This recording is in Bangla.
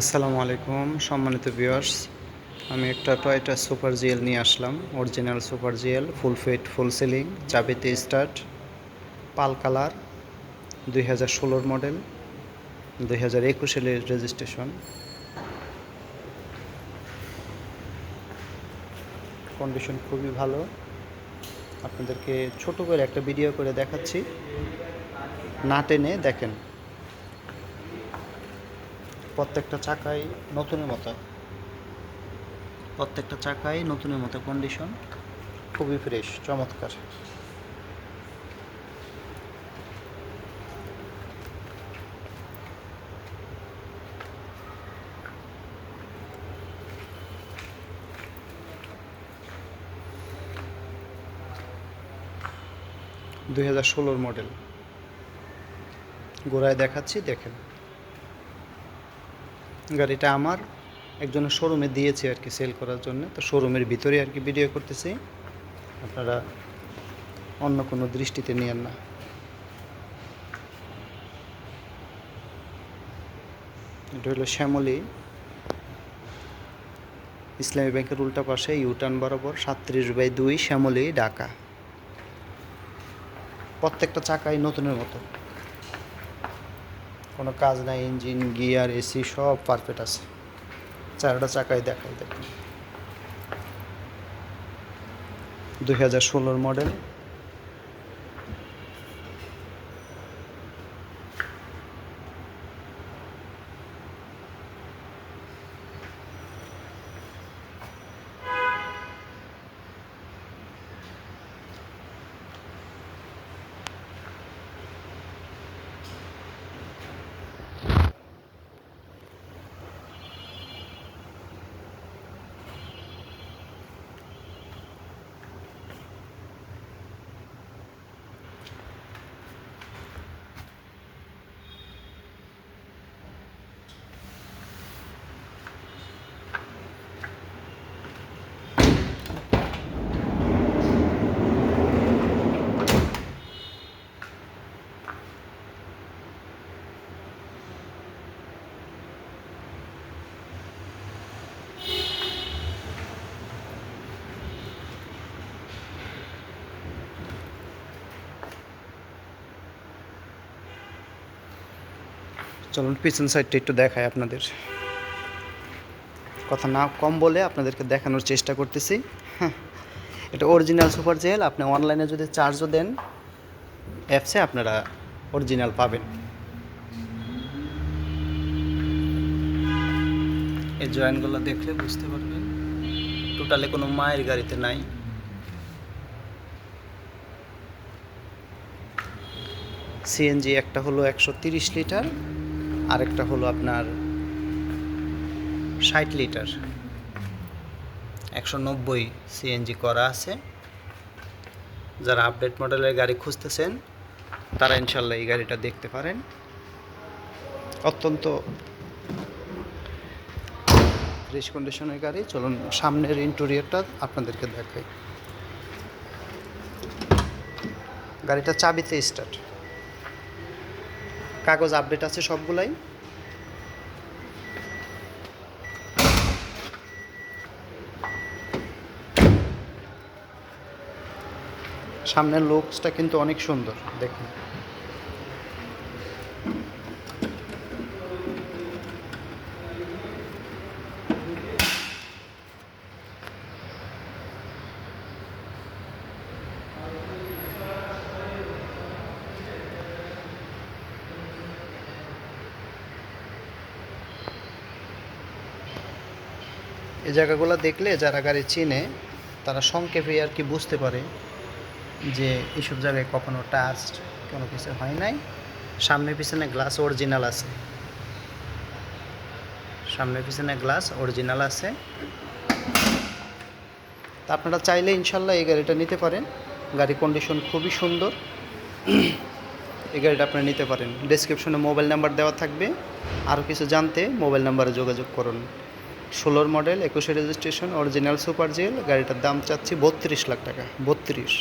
আসসালামু আলাইকুম, সম্মানিত ভিউয়ার্স আমি একটা টয়টা সুপার জিএল নিয়ে আসলাম। Original super GL full fit full ceiling চাবিতে start pearl colour, দুই হাজার ষোলোর মডেল দুই হাজার একুশের রেজিস্ট্রেশন কন্ডিশন খুবই ভালো। আপনাদেরকে ছোট করে একটা ভিডিও করে দেখাচ্ছি। না টেনে দেখেন। প্রত্যেকটা চাকাই নতুনের মতো। প্রত্যেকটা চাকাই নতুনের মতো কন্ডিশন খুবই ফ্রেশ চমৎকার। দুই মডেল গোড়ায় দেখাচ্ছি, দেখেন। গাড়িটা আমার একজনের শোরুমে দিয়েছে আর কি সেল করার জন্য। তো শোরুমের ভিতরে আর কি ভিডিও করতেছি। আপনারা অন্য কোনো দৃষ্টিতে নিয়েন না। এটা হলো শ্যামলী। ইসলামী ব্যাংকের উল্টা পাশে ইউটার্ন বরাবর, সাতত্রিশ বাই দুই, শ্যামলী, ঢাকা। প্রত্যেকটা চাকাই নতুনের মতো। কোনো কাজ নাই, ইঞ্জিন, গিয়ার এসি সব পারফেক্ট আছে। চারটা চাকায় দেখাই দেখুন। দুই হাজার ষোলোর মডেল চলুন, পিছন সাইডটা একটু দেখায় আপনাদের। কথা না কম বলে আপনাদেরকে দেখানোর চেষ্টা করতেছি। হ্যাঁ এটা অরিজিনাল সুপার জেল আপনি অনলাইনে যদি চার্জও দেন অ্যাপসে আপনারা অরিজিনাল পাবেন। এই জয়েন্টগুলো দেখলে বুঝতে পারবেন টোটালে কোনো মায়ের গাড়িতে নাই। সিএনজি একটা হলো একশো লিটার আরেকটা হলো আপনার ষাট লিটার। একশো নব্বই সিএনজি করা আছে। যারা আপডেট মডেলের গাড়ি খুঁজতেছেন, তারা ইনশাল্লাহ এই গাড়িটা দেখতে পারেন। অত্যন্ত ফ্রেশ কন্ডিশনের গাড়ি। চলুন সামনের ইন্টেরিয়রটা আপনাদেরকে দেখাই। গাড়িটা চাবিতে স্টার্ট। কাগজ আপডেট আছে সবগুলাই। সামনের লুকসটা কিন্তু অনেক সুন্দর দেখুন। এই জায়গাগুলো দেখলে যারা গাড়ি চিনে, তারা সংক্ষেপে আর কি বুঝতে পারে যে এইসব জায়গায় কখনো টাস্ট কোনো কিছু হয় নাই। সামনে পিছনে গ্লাস অরিজিনাল আছে। সামনে পিছনে গ্লাস অরিজিনাল আছে। তা আপনারা চাইলে ইনশাল্লাহ এই গাড়িটা নিতে পারেন। গাড়ি কন্ডিশন খুবই সুন্দর। এই গাড়িটা আপনারা নিতে পারেন। ডিসক্রিপশনে মোবাইল নাম্বার দেওয়া থাকবে। আরও কিছু জানতে মোবাইল নাম্বারে যোগাযোগ করুন। ষোলোর মডেল একুশে রেজিস্ট্রেশন অরিজিনাল সুপার জেল গাড়িটার দাম চাচ্ছি বত্রিশ লাখ টাকা বত্রিশ।